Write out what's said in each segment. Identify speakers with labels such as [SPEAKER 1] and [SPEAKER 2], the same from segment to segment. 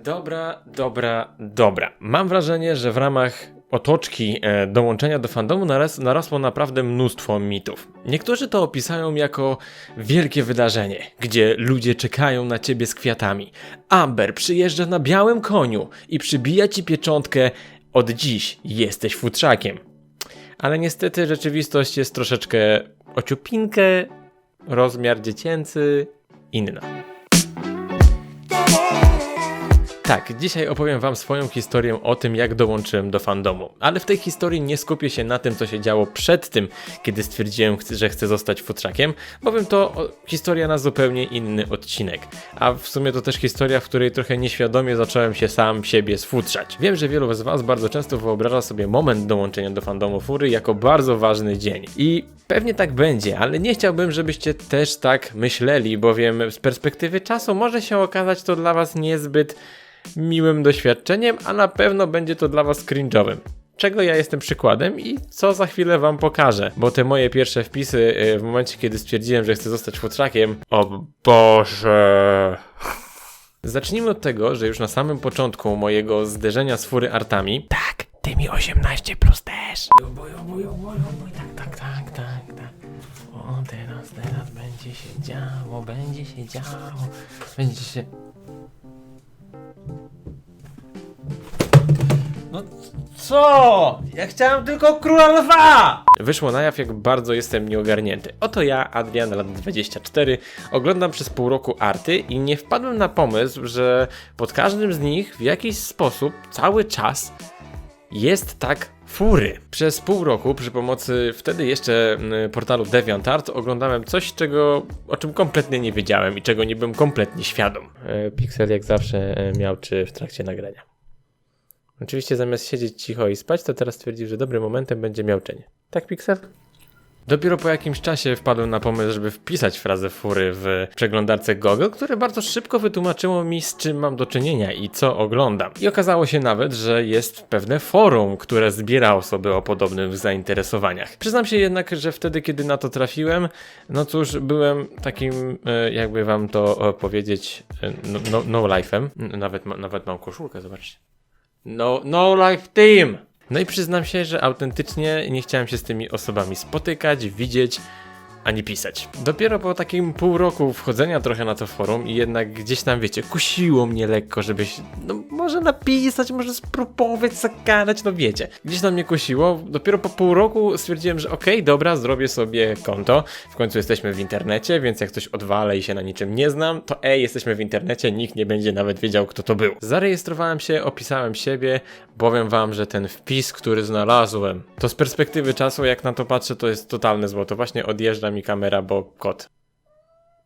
[SPEAKER 1] Dobra, dobra, dobra. Mam wrażenie, że w ramach otoczki e, dołączenia do fandomu naraz, narosło naprawdę mnóstwo mitów. Niektórzy to opisują jako wielkie wydarzenie, gdzie ludzie czekają na ciebie z kwiatami. Amber przyjeżdża na białym koniu i przybija ci pieczątkę od dziś jesteś futrzakiem. Ale niestety rzeczywistość jest troszeczkę ociupinkę, rozmiar dziecięcy, inna. Tak, dzisiaj opowiem Wam swoją historię o tym, jak dołączyłem do fandomu. Ale w tej historii nie skupię się na tym, co się działo przed tym, kiedy stwierdziłem, że chcę zostać futrzakiem, bowiem to historia na zupełnie inny odcinek. A w sumie to też historia, w której trochę nieświadomie zacząłem się sam siebie sfutrzać. Wiem, że wielu z Was bardzo często wyobraża sobie moment dołączenia do fandomu fury jako bardzo ważny dzień. I Pewnie tak będzie, ale nie chciałbym, żebyście też tak myśleli, bowiem z perspektywy czasu może się okazać to dla Was niezbyt miłym doświadczeniem, a na pewno będzie to dla Was cringe'owym. Czego ja jestem przykładem i co za chwilę Wam pokażę, bo te moje pierwsze wpisy y, w momencie, kiedy stwierdziłem, że chcę zostać futrakiem, o Boże... Zacznijmy od tego, że już na samym początku mojego zderzenia z fury artami. Tak, tymi 18 plus też. Jubo, jubo, jubo, jubo, tak, tak, tak, tak, tak. O, teraz, teraz będzie się działo, będzie się działo, będzie się... No co? Ja chciałem tylko króla lwa! Wyszło na jaw, jak bardzo jestem nieogarnięty. Oto ja, Adrian, lat 24, oglądam przez pół roku arty i nie wpadłem na pomysł, że pod każdym z nich w jakiś sposób cały czas jest tak fury. Przez pół roku przy pomocy wtedy jeszcze portalu DeviantArt oglądałem coś, czego, o czym kompletnie nie wiedziałem i czego nie byłem kompletnie świadom. E, Pixel jak zawsze e, miał czy w trakcie nagrania. Oczywiście zamiast siedzieć cicho i spać, to teraz stwierdził, że dobrym momentem będzie miauczenie. Tak, Pixel? Dopiero po jakimś czasie wpadłem na pomysł, żeby wpisać frazę fury w przeglądarce Google, które bardzo szybko wytłumaczyło mi, z czym mam do czynienia i co oglądam. I okazało się nawet, że jest pewne forum, które zbiera osoby o podobnych zainteresowaniach. Przyznam się jednak, że wtedy, kiedy na to trafiłem, no cóż, byłem takim, e, jakby wam to e, powiedzieć, e, no, no, no life'em. Nawet, nawet mam koszulkę, zobaczcie. No, no life team! No i przyznam się, że autentycznie nie chciałem się z tymi osobami spotykać, widzieć, ani pisać. Dopiero po takim pół roku wchodzenia trochę na to forum i jednak gdzieś tam, wiecie, kusiło mnie lekko, żebyś, no może napisać, może spróbować, zagadać, no wiecie. Gdzieś tam mnie kusiło, dopiero po pół roku stwierdziłem, że okej, dobra, zrobię sobie konto, w końcu jesteśmy w internecie, więc jak coś odwalę i się na niczym nie znam, to ej, jesteśmy w internecie, nikt nie będzie nawet wiedział, kto to był. Zarejestrowałem się, opisałem siebie, powiem wam, że ten wpis, który znalazłem, to z perspektywy czasu, jak na to patrzę, to jest totalne złoto. Właśnie odjeżdża mi kamera, bo kot.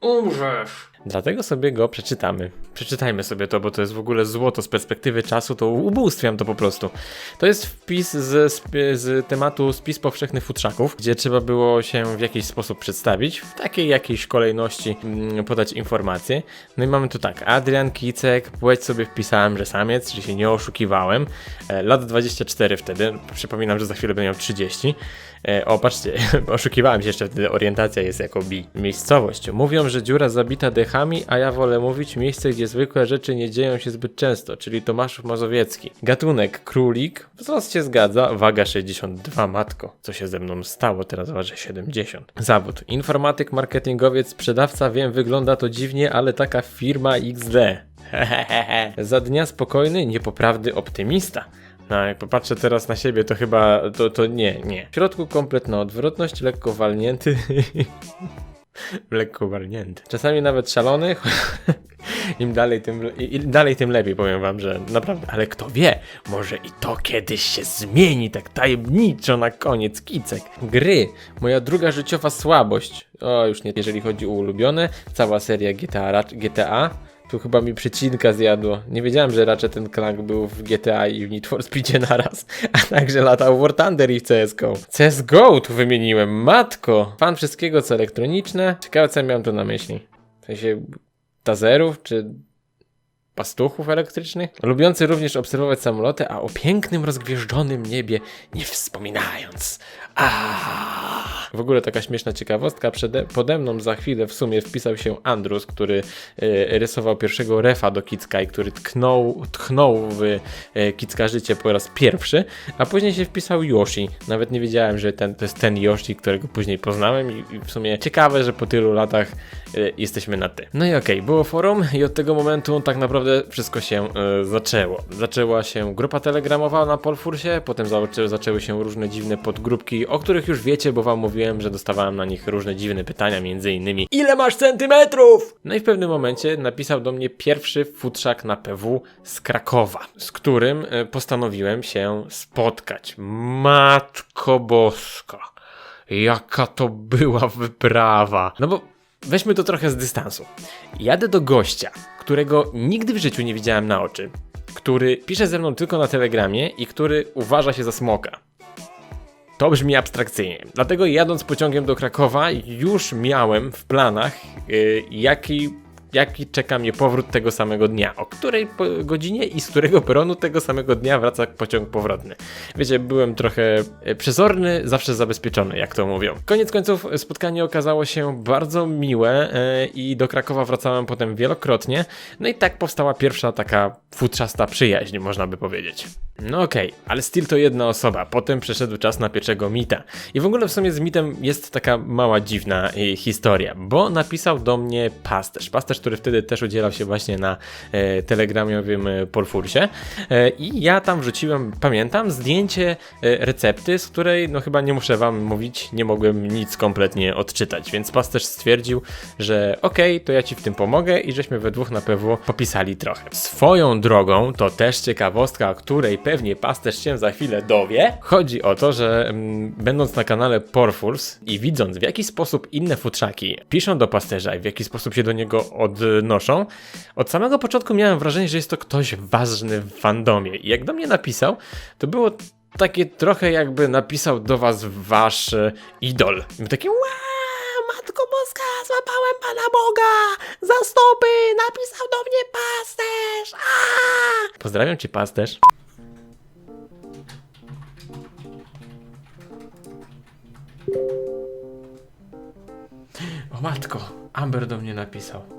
[SPEAKER 1] Umrzesz! Dlatego sobie go przeczytamy. Przeczytajmy sobie to, bo to jest w ogóle złoto z perspektywy czasu, to ubóstwiam to po prostu. To jest wpis z, z tematu spis powszechnych futrzaków, gdzie trzeba było się w jakiś sposób przedstawić, w takiej jakiejś kolejności mm, podać informacje. No i mamy tu tak, Adrian Kicek, płeć sobie wpisałem, że samiec, czyli się nie oszukiwałem. E, lat 24 wtedy, przypominam, że za chwilę będę miał 30. E, o, patrzcie, oszukiwałem się jeszcze wtedy, orientacja jest jako bi. Miejscowość. Mówią, że dziura zabita dechami, a ja wolę mówić miejsce, gdzie zwykłe rzeczy nie dzieją się zbyt często, czyli Tomaszów Mazowiecki. Gatunek królik, wzrost się zgadza, waga 62, matko. Co się ze mną stało, teraz ważę 70. Zawód. Informatyk, marketingowiec, sprzedawca, wiem, wygląda to dziwnie, ale taka firma XD. Za dnia spokojny, niepoprawny optymista. No, jak popatrzę teraz na siebie, to chyba to, to nie, nie. W środku kompletna odwrotność, lekko walnięty. lekko walnięty. Czasami nawet szalony. Im dalej tym, im dalej, tym lepiej, powiem wam, że naprawdę. Ale kto wie, może i to kiedyś się zmieni tak tajemniczo na koniec kicek. Gry. Moja druga życiowa słabość. O, już nie, jeżeli chodzi o ulubione. Cała seria GTA. GTA. Tu chyba mi przecinka zjadło. Nie wiedziałem, że raczej ten Clank był w GTA i w Need for Speedzie naraz. A także latał War Thunder i w CSGO. CSGO tu wymieniłem, matko! Fan wszystkiego co elektroniczne. Ciekawe co miałem tu na myśli. W sensie tazerów, czy pastuchów elektrycznych? Lubiący również obserwować samoloty, a o pięknym, rozgwieżdżonym niebie nie wspominając. A. W ogóle taka śmieszna ciekawostka, przede, pode mną za chwilę w sumie wpisał się Andrus, który e, rysował pierwszego refa do Kicka i który tknął, tchnął w e, Kicka życie po raz pierwszy, a później się wpisał Yoshi. Nawet nie wiedziałem, że ten, to jest ten Yoshi, którego później poznałem i, i w sumie ciekawe, że po tylu latach e, jesteśmy na ty. No i okej, było forum i od tego momentu tak naprawdę wszystko się e, zaczęło. Zaczęła się grupa telegramowa na Polfursie, potem zaczęły się różne dziwne podgrupki, o których już wiecie, bo wam mówiłem, że dostawałem na nich różne dziwne pytania, między innymi Ile masz centymetrów? No i w pewnym momencie napisał do mnie pierwszy futrzak na PW z Krakowa, z którym e, postanowiłem się spotkać. Matko Boska. Jaka to była wyprawa. No bo weźmy to trochę z dystansu. Jadę do gościa, którego nigdy w życiu nie widziałem na oczy, który pisze ze mną tylko na telegramie i który uważa się za smoka. To brzmi abstrakcyjnie. Dlatego jadąc pociągiem do Krakowa już miałem w planach, yy, jaki, jaki czeka mnie powrót tego samego dnia. O której godzinie i z którego peronu tego samego dnia wraca pociąg powrotny. Wiecie, byłem trochę e, przezorny, zawsze zabezpieczony, jak to mówią. Koniec końców spotkanie okazało się bardzo miłe e, i do Krakowa wracałem potem wielokrotnie. No i tak powstała pierwsza taka futrzasta przyjaźń, można by powiedzieć. No okej, ale Steel to jedna osoba, potem przeszedł czas na pierwszego Mita. I w ogóle w sumie z Mitem jest taka mała dziwna e, historia, bo napisał do mnie pasterz. Pasterz, który wtedy też udzielał się właśnie na e, telegramiowym e, Polfursie. E, I ja tam wrzuciłem, pamiętam, zdjęcie recepty, z której, no chyba nie muszę wam mówić, nie mogłem nic kompletnie odczytać, więc pasterz stwierdził, że okej, to ja ci w tym pomogę i żeśmy we dwóch na pewno popisali trochę. Swoją drogą, to też ciekawostka, o której pewnie pasterz się za chwilę dowie. Chodzi o to, że mm, będąc na kanale Porfurs i widząc w jaki sposób inne futrzaki piszą do pasterza i w jaki sposób się do niego odnoszą, od samego początku miałem wrażenie, że jest to ktoś ważny w fandomie. I jak do mnie napisał, to było takie trochę jakby napisał do was wasz e, idol. I był taki wow, Matko Boska, złapałem Pana Boga! Za stopy! Napisał do mnie pasterz! Pozdrawiam Cię, pasterz. O matko, Amber do mnie napisał.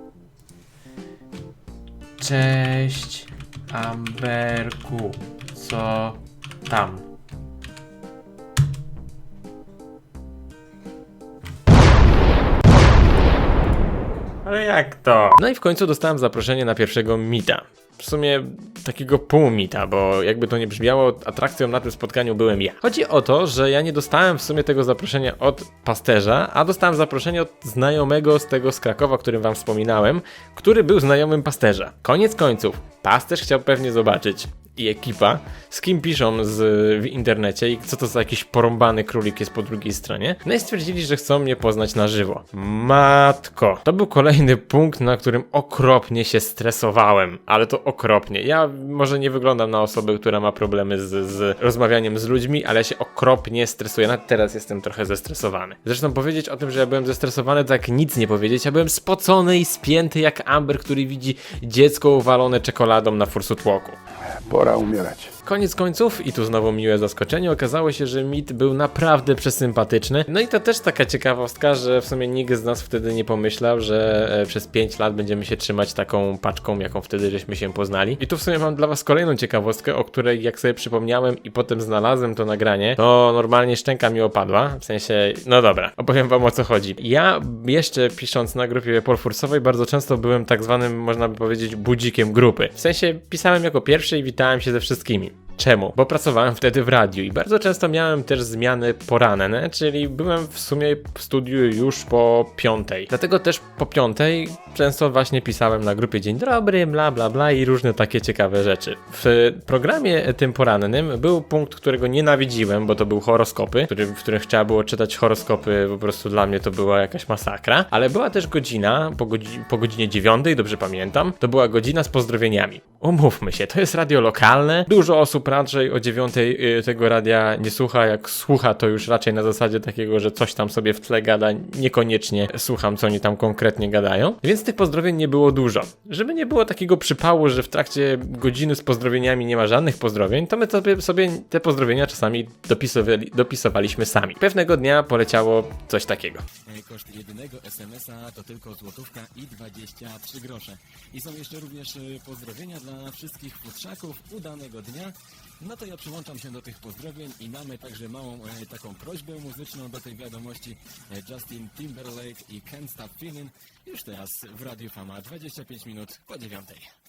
[SPEAKER 1] Cześć, Amberku. Co tam? Ale jak to? No i w końcu dostałem zaproszenie na pierwszego mita. W sumie takiego półmita, bo jakby to nie brzmiało, atrakcją na tym spotkaniu byłem ja. Chodzi o to, że ja nie dostałem w sumie tego zaproszenia od pasterza, a dostałem zaproszenie od znajomego z tego z Krakowa, o którym wam wspominałem, który był znajomym pasterza. Koniec końców, pasterz chciał pewnie zobaczyć i ekipa, z kim piszą z, w internecie i co to za jakiś porąbany królik jest po drugiej stronie. No i stwierdzili, że chcą mnie poznać na żywo. Matko! To był kolejny punkt, na którym okropnie się stresowałem, ale to okropnie. Ja może nie wyglądam na osobę, która ma problemy z, z rozmawianiem z ludźmi, ale ja się okropnie stresuję. Nawet teraz jestem trochę zestresowany. Zresztą powiedzieć o tym, że ja byłem zestresowany, to jak nic nie powiedzieć. Ja byłem spocony i spięty jak Amber, który widzi dziecko uwalone czekoladą na fursutłoku.
[SPEAKER 2] Pora para o Mirante.
[SPEAKER 1] Koniec końców, i tu znowu miłe zaskoczenie, okazało się, że Mit był naprawdę przesympatyczny. No i to też taka ciekawostka, że w sumie nikt z nas wtedy nie pomyślał, że e, przez 5 lat będziemy się trzymać taką paczką, jaką wtedy żeśmy się poznali. I tu w sumie mam dla was kolejną ciekawostkę, o której jak sobie przypomniałem i potem znalazłem to nagranie, to normalnie szczęka mi opadła. W sensie, no dobra, opowiem wam o co chodzi. Ja jeszcze pisząc na grupie polfursowej bardzo często byłem tak zwanym, można by powiedzieć, budzikiem grupy. W sensie pisałem jako pierwszy i witałem się ze wszystkimi. Czemu? Bo pracowałem wtedy w radiu i bardzo często miałem też zmiany poranne, czyli byłem w sumie w studiu już po piątej. Dlatego też po piątej często właśnie pisałem na grupie Dzień dobry, bla bla bla i różne takie ciekawe rzeczy. W programie tym porannym był punkt, którego nienawidziłem, bo to był horoskopy, który, w których trzeba było czytać horoskopy, po prostu dla mnie to była jakaś masakra, ale była też godzina, po, godzi po godzinie dziewiątej, dobrze pamiętam, to była godzina z pozdrowieniami. Umówmy się, to jest radio lokalne, dużo osób raczej o dziewiątej y, tego radia nie słucha, jak słucha to już raczej na zasadzie takiego, że coś tam sobie w tle gada, niekoniecznie słucham co oni tam konkretnie gadają, więc tych pozdrowień nie było dużo. Żeby nie było takiego przypału, że w trakcie godziny z pozdrowieniami nie ma żadnych pozdrowień, to my sobie, te pozdrowienia czasami dopisowali, dopisowaliśmy sami. Pewnego dnia poleciało coś takiego.
[SPEAKER 2] Koszt jedynego SMS-a to tylko złotówka i 23 grosze. I są jeszcze również e, pozdrowienia dla wszystkich futrzaków udanego dnia. No to ja przyłączam się do tych pozdrowień i mamy także małą e, taką prośbę muzyczną do tej wiadomości. E, Justin Timberlake i Can't Stop Feeling już teraz w Radiu Fama 25 minut po dziewiątej.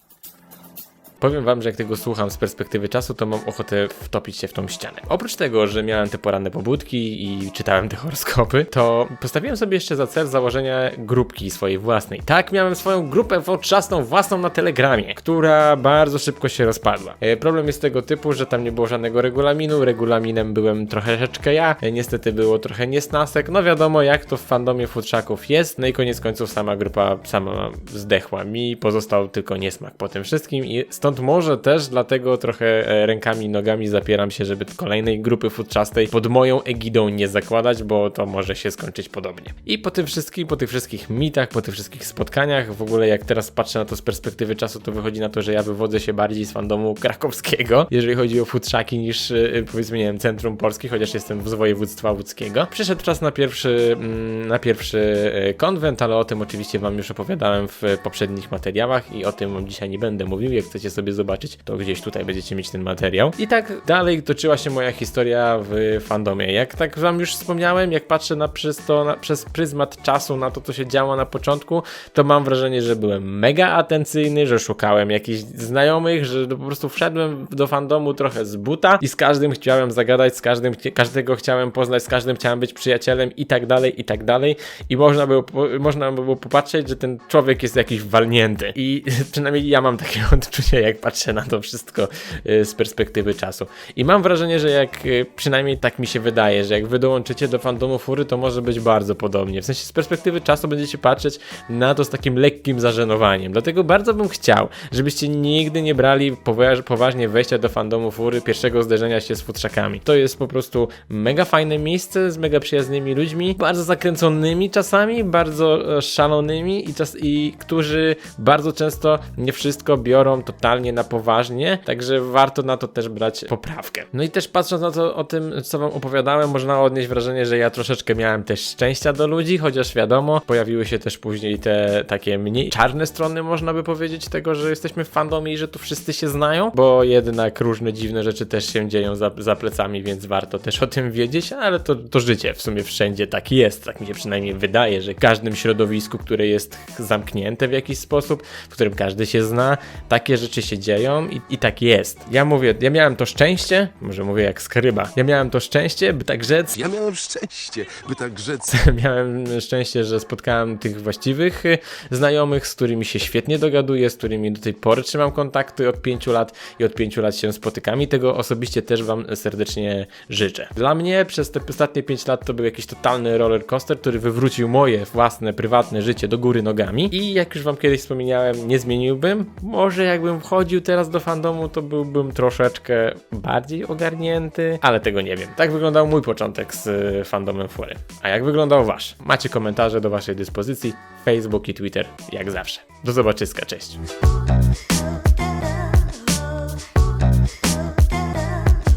[SPEAKER 1] Powiem wam, że jak tego słucham z perspektywy czasu, to mam ochotę wtopić się w tą ścianę. Oprócz tego, że miałem te poranne pobudki i czytałem te horoskopy, to postawiłem sobie jeszcze za cel założenia grupki swojej własnej. Tak, miałem swoją grupę wodczasną własną na Telegramie, która bardzo szybko się rozpadła. E, Problem jest tego typu, że tam nie było żadnego regulaminu, regulaminem byłem troszeczkę ja, e, niestety było trochę niesnasek, no wiadomo jak to w fandomie futrzaków jest, no i koniec końców sama grupa sama zdechła. Mi pozostał tylko niesmak po tym wszystkim i stąd może też dlatego trochę e, rękami i nogami zapieram się, żeby kolejnej grupy futrzastej pod moją egidą nie zakładać, bo to może się skończyć podobnie. I po tym wszystkim, po tych wszystkich mitach, po tych wszystkich spotkaniach, w ogóle jak teraz patrzę na to z perspektywy czasu, to wychodzi na to, że ja wywodzę się bardziej z fandomu krakowskiego, jeżeli chodzi o futrzaki, niż e, powiedzmy, nie wiem, centrum Polski, chociaż jestem z województwa łódzkiego. Przyszedł czas na pierwszy, mm, na pierwszy e, konwent, ale o tym oczywiście wam już opowiadałem w poprzednich materiałach i o tym dzisiaj nie będę mówił. Jak chcecie sobie zobaczyć, to gdzieś tutaj będziecie mieć ten materiał. I tak dalej toczyła się moja historia w fandomie. Jak tak wam już wspomniałem, jak patrzę na, przez, to, na, przez pryzmat czasu na to, co się działo na początku, to mam wrażenie, że byłem mega atencyjny, że szukałem jakichś znajomych, że po prostu wszedłem do fandomu trochę z buta i z każdym chciałem zagadać, z każdym, każdego chciałem poznać, z każdym chciałem być przyjacielem i tak dalej, i tak dalej. I można było, można było popatrzeć, że ten człowiek jest jakiś walnięty. I przynajmniej ja mam takie odczucie, jak patrzę na to wszystko y, z perspektywy czasu. I mam wrażenie, że jak y, przynajmniej tak mi się wydaje, że jak wy dołączycie do fandomu fury, to może być bardzo podobnie. W sensie z perspektywy czasu będziecie patrzeć na to z takim lekkim zażenowaniem. Dlatego bardzo bym chciał, żebyście nigdy nie brali powa- poważnie wejścia do fandomu fury, pierwszego zderzenia się z futrzakami. To jest po prostu mega fajne miejsce z mega przyjaznymi ludźmi, bardzo zakręconymi czasami, bardzo e, szalonymi i, czas, i którzy bardzo często nie wszystko biorą totalnie na poważnie, także warto na to też brać poprawkę. No i też patrząc na to o tym, co wam opowiadałem, można odnieść wrażenie, że ja troszeczkę miałem też szczęścia do ludzi, chociaż wiadomo, pojawiły się też później te takie mniej czarne strony, można by powiedzieć, tego, że jesteśmy w fandomie i że tu wszyscy się znają, bo jednak różne dziwne rzeczy też się dzieją za, za plecami, więc warto też o tym wiedzieć, ale to, to życie w sumie wszędzie tak jest, tak mi się przynajmniej wydaje, że w każdym środowisku, które jest zamknięte w jakiś sposób, w którym każdy się zna, takie rzeczy się dzieją i, i tak jest. Ja mówię, ja miałem to szczęście, może mówię jak skryba, ja miałem to szczęście, by tak rzec,
[SPEAKER 3] Ja miałem szczęście, by tak rzec.
[SPEAKER 1] miałem szczęście, że spotkałem tych właściwych y, znajomych, z którymi się świetnie dogaduję, z którymi do tej pory trzymam kontakty od pięciu lat i od pięciu lat się spotykam i tego osobiście też wam serdecznie życzę. Dla mnie przez te ostatnie pięć lat to był jakiś totalny roller coaster, który wywrócił moje własne, prywatne życie do góry nogami i jak już wam kiedyś wspomniałem, nie zmieniłbym. Może jakbym wchodził teraz do fandomu, to byłbym troszeczkę bardziej ogarnięty, ale tego nie wiem. Tak wyglądał mój początek z y, fandomem Fury. A jak wyglądał wasz? Macie komentarze do waszej dyspozycji, Facebook i Twitter, jak zawsze. Do zobaczyska, cześć.